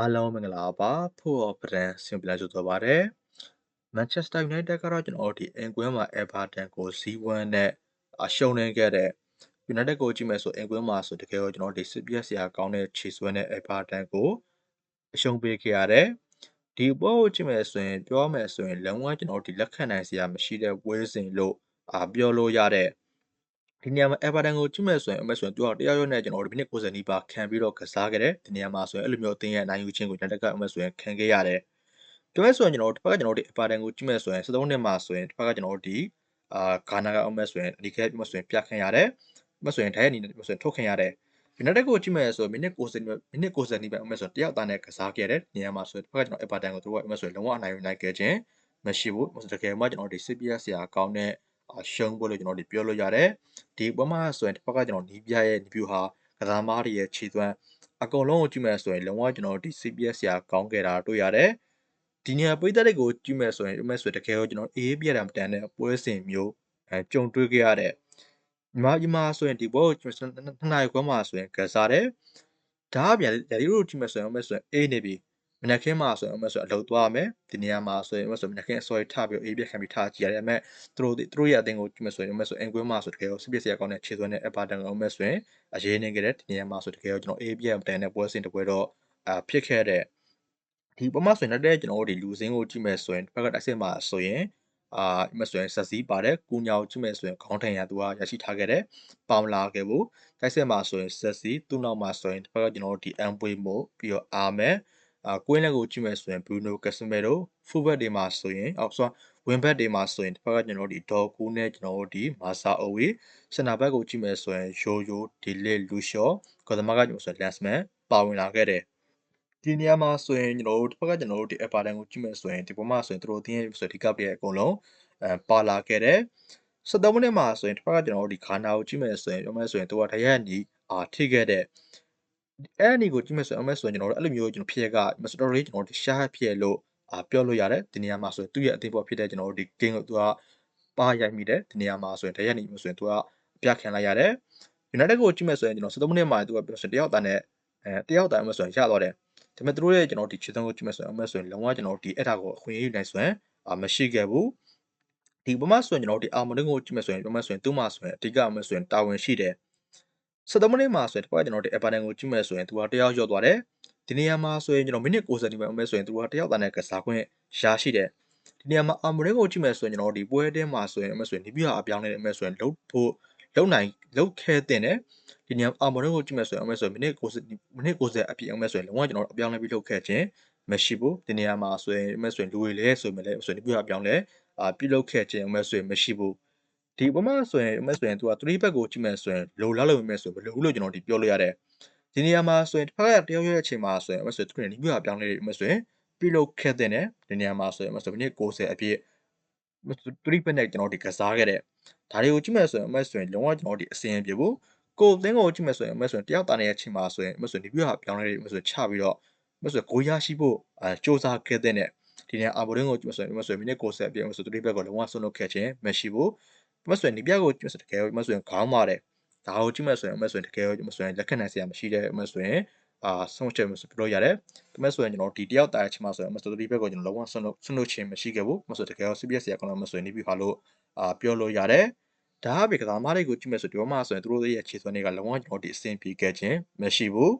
အားလုံးမင်္ဂလာပါဖို့ပဒံဆင်ပလန်ဆိုတော့ပါတယ်မန်ချက်စတာယူနိုက်တက်ကတော့ကျွန်တော်တို့ဒီအင်ကွင်းမှာအေဗာတန်ကိုဇီးဝမ်းနဲ့အရှုံးနေခဲ့တဲ့ယူနိုက်တက်ကိုကြည့်မယ်ဆိုအင်ကွင်းမှာဆိုတကယ်တော့ကျွန်တော်တို့ဒီစစ်ပြက်စရာကောင်းတဲ့ခြေစွဲနဲ့အေဗာတန်ကိုအရှုံးပေးခဲ့ရတယ်ဒီပွဲကိုကြည့်မယ်ဆိုရင်ပြောမယ်ဆိုရင်လုံးဝကျွန်တော်တို့ဒီလက်ခံနိုင်စရာမရှိတဲ့ပွဲစဉ်လို့အာပြောလို့ရတဲ့ ဒီနေရာမှာ Everton ကိုကြည့်မယ်ဆိုရင်အမဆိုရင်သူကတယောက်ယောက်နဲ့ကျွန်တော်တို့မိနစ်90နီးပါးခံပြီးတော့ကစားခဲ့တယ်ဒီနေရာမှာဆိုရင်အဲ့လိုမျိုးအသင်းရဲ့နိုင်ယူခြင်းကိုကျွန်တော်ကအမဆိုရင်ခံခဲ့ရတယ်ပြောမယ်ဆိုရင်ကျွန်တော်တို့တစ်ဖက်ကကျွန်တော်တို့ဒီ Everton ကိုကြည့်မယ်ဆိုရင်73နှစ်မှာဆိုရင်တစ်ဖက်ကကျွန်တော်တို့ဒီအာဂါနာကအမဆိုရင်ဒီကဲပြောမယ်ဆိုရင်ပြတ်ခံရတယ်အမဆိုရင်ထိုင်ရနေတယ်ဆိုရင်ထုတ်ခံရတယ် United ကိုကြည့်မယ်ဆိုရင်မိနစ်90မိနစ်90နီးပါးအမဆိုရင်တယောက်သားနဲ့ကစားခဲ့တယ်နေရာမှာဆိုရင်တစ်ဖက်ကကျွန်တော် Everton ကိုသူကအမဆိုရင်လုံးဝအနိုင်ယူနိုင်ခဲ့ခြင်းမရှိဘူးတကယ်မှကျွန်တော်ဒီ CPS ဆရာကောင်းတဲ့ ရှုံးပွဲလို့ကျွန်တော်တို့ပြောလို့ရတယ်ဒီပွဲမှာဆိုရင်တစ်ဖက်ကကျွန်တော်နီးပြရဲ့နီးပြူဟာကစားမားတွေရဲ့ခြေသွမ်းအကုန်လုံးကိုကြည့်မယ်ဆိုရင်လုံးဝကျွန်တော်ဒီ CPS ဆရာကောင်းခဲ့တာတွေ့ရတယ်ဒီနေရာပိတ်သက်တွေကိုကြည့်မယ်ဆိုရင်ဒီမဲ့ဆိုတကယ်တော့ကျွန်တော်အေးပြတာမတန်တဲ့ပွဲစဉ်မျိုးအဲကြုံတွေ့ခဲ့ရတဲ့ညီမညီမဆိုရင်ဒီပွဲကိုကျွန်တော်နှစ်နာရီခွဲမှာဆိုရင်ကစားတယ်ဒါအပြင်ဒါလေးတို့ကြည့်မယ်ဆိုရင်မဲ့ဆိုရင်အေးနေပြီ မနက်ခင်းမှာဆိုရင်အမဆိုအလုပ်သွားမယ်ဒီနေရာမှာဆိုရင်အမဆိုမနက်ခင်းအစောကြီးထပြီးအေးပြခံပြီးထားကြည့်ရတယ်အမေသူတို့သူတို့ရဲ့အတင်းကိုကြည့်မယ်ဆိုရင်အမဆိုအင်ကွင်းမှာဆိုတကယ်တော့စစ်ပစ်စရာကောင်းတဲ့ခြေစွမ်းနဲ့အပါတန်ကောင်မဲ့ဆိုရင်အရေးနေကြတဲ့ဒီနေရာမှာဆိုတကယ်တော့ကျွန်တော်အေးပြတန်တဲ့ပွဲစဉ်တစ်ပွဲတော့အာဖြစ်ခဲ့တဲ့ဒီပမာဆိုရင်လည်းကျွန်တော်တို့ဒီလူစင်းကိုကြည့်မယ်ဆိုရင်ဘက်ကတိုက်စစ်မှာဆိုရင်အာအမဆိုရင်ဆက်စည်းပါတယ်ကူညောင်ကြည့်မယ်ဆိုရင်ခေါင်းထိုင်ရသူကရရှိထားခဲ့တယ်ပေါင်လာခဲ့ဘူးတိုက်စစ်မှာဆိုရင်ဆက်စည်းသူ့နောက်မှာဆိုရင်ဘက်ကကျွန်တော်တို့ဒီအမ်ပွေမို့ပြီးတော့အာမဲ အာကွင်းလက်ကိုကြည့်မယ်ဆိုရင် Bruno Casemiro fullback တွေမှာဆိုရင်အော်ဆို wing back တွေမှာဆိုရင်တစ်ဖက်ကကျွန်တော်တို့ဒီ Doku နဲ့ကျွန်တော်တို့ဒီ Masa Owe center back ကိုကြည့်မယ်ဆိုရင် Yoyo Dele Lucio ကော်သမားကကျွန်တော်ဆိုရင် Lansman ပါဝင်လာခဲ့တယ်ဒီနေရာမှာဆိုရင်ကျွန်တော်တို့တစ်ဖက်ကကျွန်တော်တို့ဒီ Everton ကိုကြည့်မယ်ဆိုရင်ဒီပေါ်မှာဆိုရင်သူတို့တင်းရဲ့ဆိုဒီကပ်ရဲ့အကုန်လုံးအဲပါလာခဲ့တယ်73မိနစ်မှာဆိုရင်တစ်ဖက်ကကျွန်တော်တို့ဒီခါနာကိုကြည့်မယ်ဆိုရင်ပြောမယ်ဆိုရင်သူကတရက်နီအာထိခဲ့တဲ့ အဲ့အနီကိုကြည့်မယ်ဆိုရင်အမဆိုရင်ကျွန်တော်တို့အဲ့လိုမျိုးကျွန်တော်ဖြစ်ရက story ကျွန်တော်တို့ရှားဖြစ်လို့အာပြောလို့ရတယ်ဒီနေရာမှာဆိုရင်သူ့ရဲ့အသေးပေါ်ဖြစ်တဲ့ကျွန်တော်တို့ဒီ game ကိုသူကပါရိုက်မိတယ်ဒီနေရာမှာဆိုရင်တရက်နီမျိုးဆိုရင်သူကအပြခံလိုက်ရတယ် United ကိုကြည့်မယ်ဆိုရင်ကျွန်တော်73မိနစ်မှာသူကပြောဆိုတယောက်တန်းနဲ့အဲတယောက်တန်းအမဆိုရင်ရသွားတယ်ဒါပေမဲ့သူတို့ရဲ့ကျွန်တော်ဒီခြေသွင်းကိုကြည့်မယ်ဆိုရင်အမဆိုရင်လုံးဝကျွန်တော်ဒီအဲ့ဒါကိုအခွင့်အရေးနိုင်ဆိုရင်အာမရှိခဲ့ဘူးဒီပမာဆိုရင်ကျွန်တော်ဒီအာမွန်ဒင်းကိုကြည့်မယ်ဆိုရင်ပမာဆိုရင်သူ့မှာဆိုရင်အဓိကအမဆိုရင်တာဝန်ရှိတယ် 73မိနစ်မှာဆိုရင်တစ်ခါကျွန်တော်ဒီအပါတန်ကိုကြည့်မယ်ဆိုရင်သူကတယောက်ရောက်သွားတယ်ဒီနေရာမှာဆိုရင်ကျွန်တော်မိနစ်90ဒီမှာအမဲဆိုရင်သူကတယောက်တန်းနဲ့ကစားခွင့်ရရှိတယ်ဒီနေရာမှာအာမရင်ကိုကြည့်မယ်ဆိုရင်ကျွန်တော်ဒီပွဲတဲမှာဆိုရင်အမဲဆိုရင်ဒီပြအပြောင်းနေတဲ့အမဲဆိုရင်လုံးဖို့လုံးနိုင်လုံးခဲတင်တယ်ဒီနေရာအာမရင်ကိုကြည့်မယ်ဆိုရင်အမဲဆိုရင်မိနစ်90မိနစ်90အပြည့်အမဲဆိုရင်လုံးဝကျွန်တော်အပြောင်းလဲပြီးလုပ်ခဲ့ခြင်းမရှိဘူးဒီနေရာမှာဆိုရင်အမဲဆိုရင်လူတွေလည်းဆိုရင်လည်းဆိုရင်ဒီပြအပြောင်းလဲအာပြုလုပ်ခဲ့ခြင်းအမဲဆိုရင်မရှိဘူး ဒီပမာဆိုရင်အမဆိုရင်သူက3ဘက်ကိုကြည့်မယ်ဆိုရင်လိုလားလို့မယ်ဆိုဘယ်လိုလို့ကျွန်တော်ဒီပြောလို့ရတယ်ဒီနေရာမှာဆိုရင်တစ်ဖက်ကတယောက်ရဲ့အချိန်မှာဆိုရင်အမဆိုရင်သူတွေနီးပြပြောင်းလဲအမဆိုရင်ပြုလုပ်ခဲ့တဲ့နဲ့ဒီနေရာမှာဆိုရင်အမဆိုမိနစ်60အပြည့်3ဘက်နဲ့ကျွန်တော်ဒီကစားခဲ့တဲ့ဒါတွေကိုကြည့်မယ်ဆိုရင်အမဆိုရင်လုံးဝကျွန်တော်ဒီအစင်ပြေဖို့ကိုသင်းကိုကြည့်မယ်ဆိုရင်အမဆိုရင်တယောက်တာနေရဲ့အချိန်မှာဆိုရင်အမဆိုရင်ဒီပြပြောင်းလဲအမဆိုရင်ချပြီးတော့အမဆိုရင်ကိုရရှိဖို့အဲစ조사ခဲ့တဲ့နဲ့ဒီနေရာအာဘော်ဒင်းကိုကြည့်မယ်ဆိုရင်အမဆိုရင်မိနစ်60အပြည့်အမဆို3ဘက်ကိုလုံးဝဆွန့်လွတ်ခဲ့ခြင်းမရှိဘူး မဆိုရင်ဒီပြကိုကြည့်ဆိုတကယ်မဆိုရင်ခေါင်းပါတယ်ဒါကိုကြည့်မယ်ဆိုရင်မဆိုရင်တကယ်မဆိုရင်လက်ခံနိုင်စရာမရှိတဲ့မဆိုရင်အာဆုံးချက်မဆိုပြောလို့ရတယ်ဒါမဲ့ဆိုရင်ကျွန်တော်ဒီတယောက်တားချင်မှဆိုရင်မဆိုဒီဘက်ကိုကျွန်တော်လုံးဝဆွလို့ဆွလို့ချင်းမရှိခဲ့ဘူးမဆိုတကယ် CBS ရကောင်မဆိုရင်ဒီပြီဟာလို့အာပြောလို့ရတယ်ဒါအပြင်ကစားမတွေကိုကြည့်မယ်ဆိုဒီဘက်မှာဆိုရင်သူတို့ရဲ့ခြေစွမ်းတွေကလုံးဝကျွန်တော်ဒီအဆင်ပြေခဲ့ခြင်းမရှိဘူး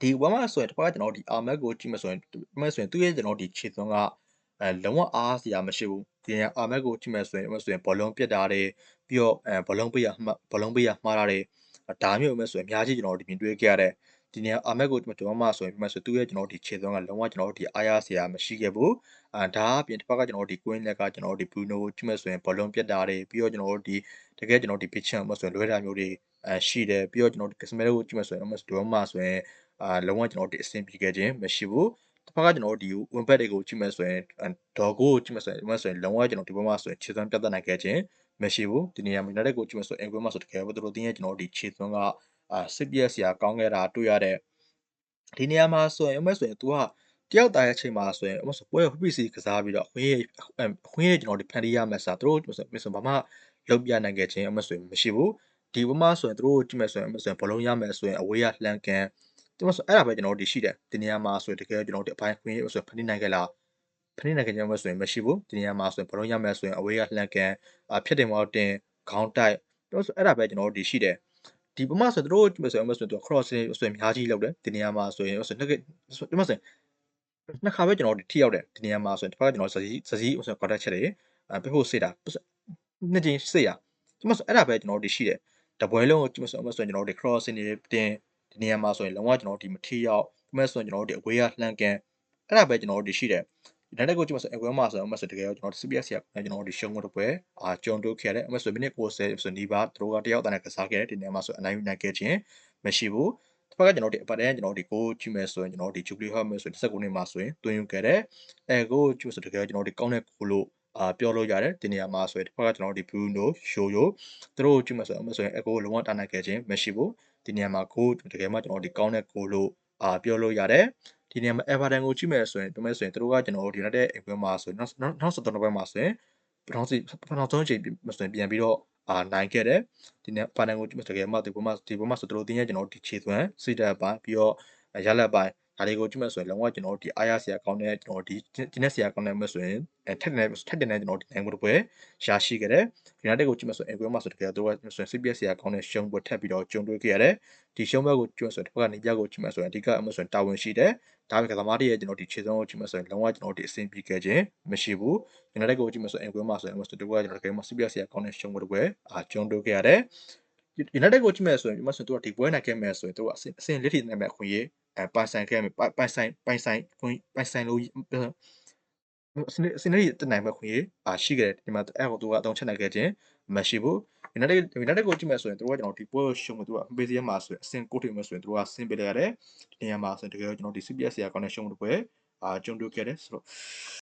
ဒီဘက်မှာဆိုရင်တစ်ခါကျွန်တော်ဒီအာမက်ကိုကြည့်မယ်ဆိုရင်ဒီမဲ့ဆိုရင်သူ့ရဲ့ကျွန်တော်ဒီခြေစွမ်းက အဲလုံးဝအားစရာမရှိဘူးဒီနေရာအာမက်ကိုကြည့်မယ်ဆိုရင်ဆိုရင်ဘောလုံးပြစ်တာတွေပြီးတော့အဲဘောလုံးပေးရဘောလုံးပေးရမှားတာတွေဒါမျိုးပဲဆိုရင်အများကြီးကျွန်တော်ဒီမြင်တွေ့ခဲ့ရတဲ့ဒီနေရာအာမက်ကိုကျွန်တော်မှဆိုရင်ပြမဆိုသူ့ရဲ့ကျွန်တော်ဒီခြေသွန်းကလုံးဝကျွန်တော်ဒီအားရစရာမရှိခဲ့ဘူးအာဒါအပြင်တစ်ဖက်ကကျွန်တော်ဒီကွင်းလက်ကကျွန်တော်ဒီဘရူနိုကိုကြည့်မယ်ဆိုရင်ဘောလုံးပြတ်တာတွေပြီးတော့ကျွန်တော်ဒီတကယ်ကျွန်တော်ဒီ pitch မှာဆိုရင်လွဲတာမျိုးတွေအဲရှိတယ်ပြီးတော့ကျွန်တော်ဒီ customer ကိုကြည့်မယ်ဆိုရင် almost ဒီမှာဆိုရင်အာလုံးဝကျွန်တော်ဒီအဆင်ပြေခဲ့ခြင်းမရှိဘူး တစ်ဖက်ကကျွန်တော်ဒီ win bet တွေကိုကြည့်မယ်ဆိုရင်ဒေါ်ကိုကိုကြည့်မယ်ဆိုရင်ဒီမှာဆိုရင်လုံးဝကျွန်တော်ဒီဘက်မှာဆိုရင်ခြေသွမ်းပြတ်တတ်နိုင်ခဲ့ခြင်းမရှိဘူးဒီနေရာမှာ United ကိုကြည့်မယ်ဆိုရင်အင်ကွင်းမှာဆိုတကယ်ပဲသူတို့တင်းရဲ့ကျွန်တော်ဒီခြေသွမ်းကအာစစ်ပြက်စရာကောင်းခဲ့တာတွေ့ရတဲ့ဒီနေရာမှာဆိုရင်အမဆိုရင် तू ကတယောက်တာရဲ့အချိန်မှာဆိုရင်အမဆိုပွဲကို PPC ကစားပြီးတော့အခွင့်အခွင့်အကျွန်တော်ဒီဖန်တီးရမယ်ဆိုတာသူတို့ဆိုဆိုဘာမှလုပ်ပြနိုင်ခဲ့ခြင်းအမဆိုရင်မရှိဘူးဒီဘက်မှာဆိုရင်သူတို့ကြည့်မယ်ဆိုရင်အမဆိုရင်ဘလုံးရမယ်ဆိုရင်အဝေးကလှန်ကန် ကျွန်တော်ဆိုအဲ့ဒါပဲကျွန်တော်တို့ဒီရှိတယ်ဒီနေရာမှာဆိုရင်တကယ်ကျွန်တော်တို့အပိုင်းခွင့်ဆိုရင်ဖဏိနိုင်ကြလားဖဏိနိုင်ကြမှာဆိုရင်မရှိဘူးဒီနေရာမှာဆိုရင်ဘလုံးရမယ်ဆိုရင်အဝေးကလှန်ကန်အဖြစ်တင်မောက်တင်ခေါင်းတိုက်ကျွန်တော်ဆိုအဲ့ဒါပဲကျွန်တော်တို့ဒီရှိတယ်ဒီပမာဆိုတို့ဆိုရင်ဆိုရင်သူ cross ဆိုရင်အများကြီးလောက်တယ်ဒီနေရာမှာဆိုရင်ဆိုရင်ဒီမှာဆိုရင်နှစ်ခါပဲကျွန်တော်တို့ထိရောက်တယ်ဒီနေရာမှာဆိုရင်တစ်ခါကျွန်တော်စစီစစီဆိုရင် contact ချက်တယ်အဲပြဖို့စေတာနှစ်ချင်းစေရဒီမှာဆိုအဲ့ဒါပဲကျွန်တော်တို့ရှိတယ်တပွဲလုံးကိုဒီမှာဆိုရင်ကျွန်တော်တို့ cross နေတင် ဒီနေရာမှာဆိုရင်လုံးဝကျွန်တော်တို့ဒီမထိရောက်ဒီမှာဆိုရင်ကျွန်တော်တို့ဒီအကွေးကလှန်ကန်အဲ့ဒါပဲကျွန်တော်တို့ဒီရှိတယ်ဒီနောက်တစ်ခုကြည့်မှာဆိုအကွဲမှာဆိုတော့အမဆိုတကယ်တော့ကျွန်တော် CPS ရကျွန်တော်တို့ရှုံးဖို့တပွဲအာကြုံတို့ခဲ့ရတယ်အမဆိုမိနစ်60ဆိုနီးပါးတို့ကတယောက်တန်းနဲ့ကစားခဲ့တယ်ဒီနေရာမှာဆိုအနိုင်ယူနိုင်ခဲ့ခြင်းမရှိဘူးတစ်ဖက်ကကျွန်တော်ဒီအပတ်တန်းကျွန်တော်ဒီကိုကြည့်မယ်ဆိုရင်ကျွန်တော်ဒီ Jubilee Hall မယ်ဆိုရင်19နှစ်မှာဆိုရင်တွင်းယူခဲ့တယ်အဲကိုကြည့်ဆိုတကယ်ကျွန်တော်ဒီကောင်းတဲ့ကိုလို့အာပြောလို့ရတယ်ဒီနေရာမှာဆိုရင်တစ်ဖက်ကကျွန်တော်ဒီ Bruno Shoyo သူတို့ကြည့်မယ်ဆိုရင်အမဆိုရင်အကိုလုံးဝတာနိုင်ခဲ့ခြင်းမရှိဘူး ဒီနေရာမှာကိုတကယ်မှကျွန်တော်ဒီကောင်းတဲ့ကိုလို့အာပြောလို့ရတယ်ဒီနေရာမှာ Everton ကိုကြည့်မယ်ဆိုရင်တမဲဆိုရင်တို့ကကျွန်တော်တို့ဒီနောက်တဲ့အိမ်ပွဲမှာဆိုရင်နောက်နောက်ဆက်တော့ပွဲမှာဆိုရင်ပထမစီပထမဆုံးအချိန်ဆိုရင်ပြန်ပြီးတော့အာနိုင်ခဲ့တယ်ဒီနေ့ final ကိုတကယ်မှဒီပွဲမှာဒီပွဲမှာဆိုတို့တင်းရဲ့ကျွန်တော်တို့ဒီခြေသွမ်းစိတ်တက်ပိုင်းပြီးတော့ရလက်ပိုင်း ဒါလေးကိုကြည့်မယ်ဆိုရင်လုံးဝကျွန်တော်တို့ဒီအားရစရာကောင်းတဲ့ကျွန်တော်ဒီဒီနေ့စရာကောင်းတဲ့မဲ့ဆိုရင်အဲထက်တဲ့ထက်တဲ့ကျွန်တော်ဒီနိုင်မှုတစ်ပွဲရရှိခဲ့တယ် United ကိုကြည့်မယ်ဆိုရင်အကွဲမှာဆိုတကယ်တော့ဆိုရင် CPS စရာကောင်းတဲ့ရှုံးပွဲထက်ပြီးတော့ကြုံတွေ့ခဲ့ရတယ်ဒီရှုံးပွဲကိုကြည့်မယ်ဆိုရင်တစ်ဖက်ကနေပြကိုကြည့်မယ်ဆိုရင်အဓိကအမှဆိုရင်တာဝန်ရှိတယ်ဒါပေမဲ့ကသမားတွေရဲ့ကျွန်တော်ဒီခြေဆုံးကိုကြည့်မယ်ဆိုရင်လုံးဝကျွန်တော်ဒီအဆင်ပြေခဲ့ခြင်းမရှိဘူး United ကိုကြည့်မယ်ဆိုရင်အကွဲမှာဆိုရင်ဆိုတကွာကျွန်တော်တကယ်မှ CPS စရာကောင်းတဲ့ရှုံးပွဲတစ်ပွဲအာကြုံတွေ့ခဲ့ရတယ် United ကိုကြည့်မယ်ဆိုရင်ဒီမှာဆိုတော့ဒီပွဲနိုင်ခဲ့မယ်ဆိုရင်တို့ကအဆင်အဆင်လက်ထိနိုင်မဲ့အခွင့်အရေး အဲပိုင်ဆိုင်ခဲ့မယ်ပိုင်ဆိုင်ပိုင်ဆိုင်ပိုင်ဆိုင်လို့စနေစနေတနိုင်မဲ့ခွင့်ရအာရှိခဲ့တယ်ဒီမှာအဲ့ကိုသူကအတုံးချက်နိုင်ခဲ့ခြင်းမရှိဘူး United United ကိုကြည့်မယ်ဆိုရင်တို့ကကျွန်တော်ဒီပွဲကိုရှုံးမယ်သူကပေးစီရမှာဆိုရင်အဆင်ကိုထိမယ်ဆိုရင်တို့ကဆင်းပေးလိုက်ရတယ်ဒီနေရာမှာဆိုရင်တကယ်တော့ကျွန်တော်ဒီ CPS ရာကောင်းတဲ့ရှုံးတဲ့ပွဲအာကြုံတွေ့ခဲ့တယ်ဆိုတော့